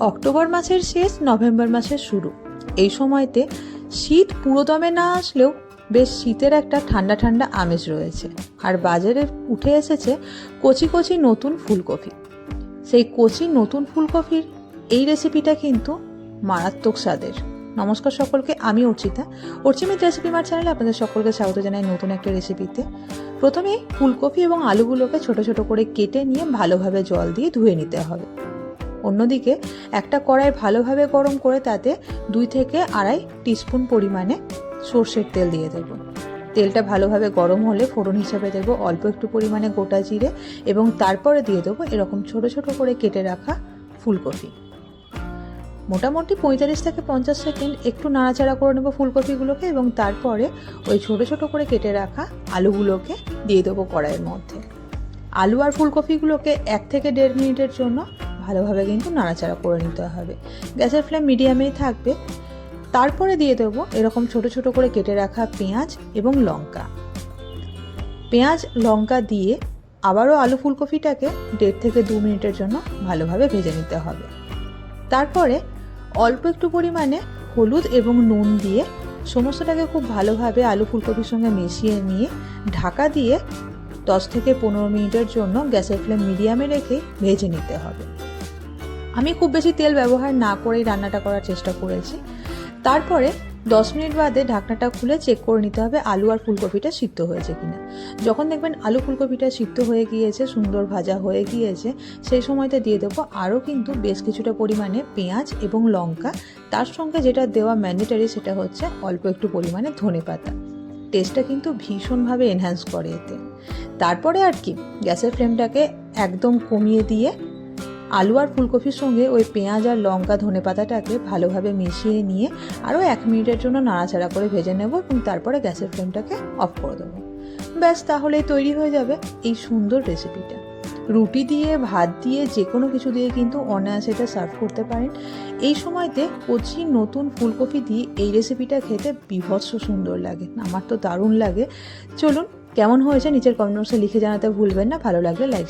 October মাসের শেষ, November মাসের শুরু। এই সময়তে শীত পুরোদমে না আসলেও বেশ শীতের একটা ঠান্ডা ঠান্ডা আমেজ রয়েছে। আর বাজারে উঠে এসেছে কচি কচি নতুন ফুলকপি। সেই কচি নতুন ফুলকপির এই রেসিপিটা কিন্তু মারাত্মক স্বাদের। নমস্কার সকলকে, আমি অর্চিতা। অর্চিমিত রেসিপি মার চ্যানেলে আপনাদের সকলকে স্বাগত জানাই নতুন একটা রেসিপিতে প্রথমে ফুলকপি এবং আলুগুলোকে ছোট ছোট করে কেটে নিয়ে ভালোভাবে জল দিয়ে ধুয়ে নিতে হবে। অন্যদিকে একটা কড়াই ভালোভাবে গরম করে তাতে দুই থেকে আড়াই টিস্পুন পরিমাণে সর্ষের তেল দিয়ে দেবো। তেলটা ভালোভাবে গরম হলে ফোড়ন হিসাবে দেবো অল্প একটু পরিমাণে গোটা জিরে এবং তারপরে দিয়ে দেবো এরকম ছোট ছোট করে কেটে রাখা ফুলকপি। মোটামুটি পঁয়তাল্লিশ থেকে পঞ্চাশ সেকেন্ড একটু নাড়াচাড়া করে নেব ফুলকপিগুলোকে এবং তারপরে ওই ছোট ছোট করে কেটে রাখা আলুগুলোকে দিয়ে দেবো কড়াইয়ের মধ্যে। আলু আর ফুলকপিগুলোকে এক থেকে দেড় মিনিটের জন্য ভালোভাবে কিন্তু নাড়াচাড়া করে নিতে হবে। গ্যাসের ফ্লেম মিডিয়ামেই থাকবে। তারপরে দিয়ে দেবো এরকম ছোট ছোট করে কেটে রাখা পেঁয়াজ এবং লঙ্কা। পেঁয়াজ, লঙ্কা দিয়ে আবারও আলু ফুলকপিটাকে দেড় থেকে দু মিনিটের জন্য ভালোভাবে ভেজে নিতে হবে। তারপরে অল্প একটু পরিমাণে হলুদ এবং নুন দিয়ে সমস্তটাকে খুব ভালোভাবে আলু ফুলকপির সঙ্গে মিশিয়ে নিয়ে ঢাকা দিয়ে দশ থেকে পনেরো মিনিটের জন্য গ্যাসের ফ্লেম মিডিয়ামে রেখে ভেজে নিতে হবে। আমি খুব বেশি তেল ব্যবহার না করেই রান্নাটা করার চেষ্টা করেছি। তারপরে দশ মিনিট বাদে ঢাকনাটা খুলে চেক করে নিতে হবে আলু আর ফুলকপিটা সিদ্ধ হয়েছে কিনা। যখন দেখবেন আলু ফুলকপিটা সিদ্ধ হয়ে গিয়েছে, সুন্দর ভাজা হয়ে গিয়েছে, সেই সময়তে দিয়ে দেবো আরও কিন্তু বেশ কিছুটা পরিমাণে পেঁয়াজ এবং লঙ্কা। তার সঙ্গে যেটা দেওয়া ম্যান্ডেটারি সেটা হচ্ছে অল্প একটু পরিমাণে ধনে পাতা। টেস্টটা কিন্তু ভীষণভাবে এনহ্যান্স করে এতে। তারপরে আর কি, গ্যাসের ফ্লেমটাকে একদম কমিয়ে দিয়ে আলু আর ফুলকপির সঙ্গে ওই পেঁয়াজ আর লঙ্কা ধনে পাতাটাকে ভালোভাবে মিশিয়ে নিয়ে আরও এক মিনিটের জন্য নাড়াচাড়া করে ভেজে নেব এবং তারপরে গ্যাসের ফ্লেমটাকে অফ করে দেবো। ব্যাস, তাহলেই তৈরি হয়ে যাবে এই সুন্দর রেসিপিটা। রুটি দিয়ে, ভাত দিয়ে, যে কোনো কিছু দিয়ে কিন্তু অনায়াসে এটা সার্ভ করতে পারেন। এই সময়তে কচি নতুন ফুলকপি দিয়ে এই রেসিপিটা খেতে বিভৎস সুন্দর লাগে। আমার তো দারুণ লাগে। চলুন, কেমন হয়েছে, নিচের কমেন্ট বক্সে লিখে জানাতে ভুলবেন না। ভালো লাগলে লাইক